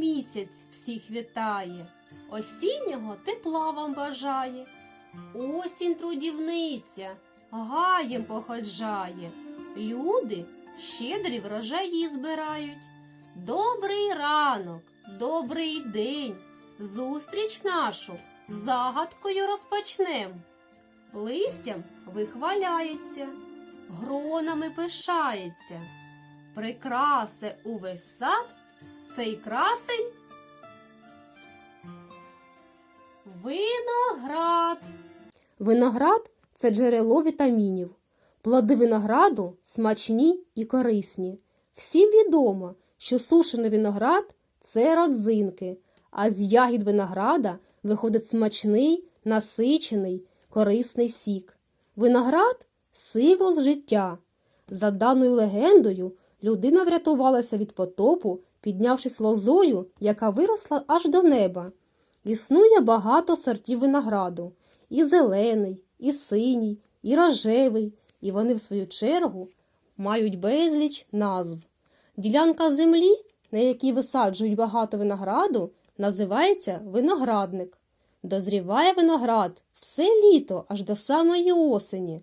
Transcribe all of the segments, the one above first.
Місяць всіх вітає, осіннього тепла вам бажає. Осінь трудівниця, гаєм походжає. Люди щедрі врожаї збирають. Добрий ранок, добрий день. Зустріч нашу загадкою розпочнем. Листям вихваляється, гронами пишається. Прикрасе увесь сад цей красень виноград. Виноград це джерело вітамінів. Плоди винограду смачні і корисні. Всім відомо, що сушений виноград це родзинки, а з ягід винограда виходить смачний, насичений, корисний сік. Виноград символ життя. За даною легендою, людина врятувалася від потопу, піднявшись лозою, яка виросла аж до неба. Існує багато сортів винограду і зелений, і синій, і рожевий, і вони, в свою чергу, мають безліч назв. Ділянка землі, на якій висаджують багато винограду, називається виноградник. Дозріває виноград все літо аж до самої осені.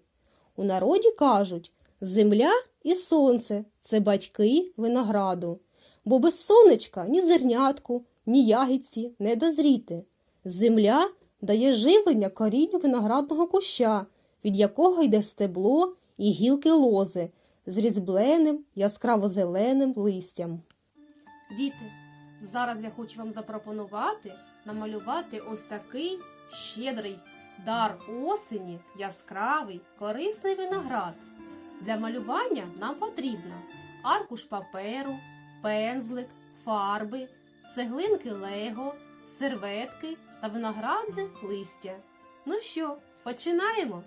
У народі кажуть, земля і сонце це батьки винограду, бо без сонечка ні зернятку, ні ягідці не дозріти. Земля дає живлення корінню виноградного куща, від якого йде стебло і гілки лози з різьбленим яскраво-зеленим листям. Діти, зараз я хочу вам запропонувати намалювати ось такий щедрий дар осені, яскравий, корисний виноград. Для малювання нам потрібно аркуш паперу, пензлик, фарби, цеглинки лего, серветки та виноградне листя. Ну що, починаємо?